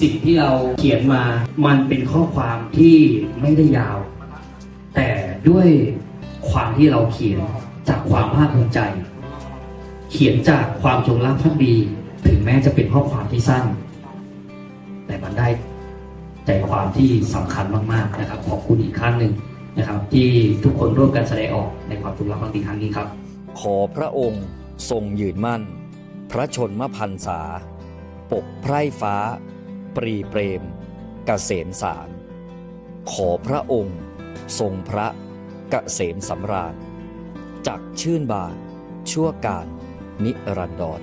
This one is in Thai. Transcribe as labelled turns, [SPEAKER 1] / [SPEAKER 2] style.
[SPEAKER 1] สิ่งที่เราเขียนมา มันเป็นข้อความที่ไม่ได้ยาว แต่ด้วยความที่เราเขียนจากความภาคภูมิใจ เขียนจากความจงรักภักดี ถึงแม้จะเป็นข้อความที่สั้น แต่มันได้ใจความที่สำคัญมากๆนะครับ ขอบคุณอีกครั้งหนึ่งนะครับ ที่ทุกคนร่วมกันแสดงออกในความจงรักภักดีครั้งนี้ครับ
[SPEAKER 2] ขอพระองค์ทรงยืนมั่น พระชนมพันษา ปกไพร่ฟ้า รีเปรมกเกษมสาร ขอพระองค์ ทรงพระเกษมสำราญ จักชื่นบานชั่วการนิรันดร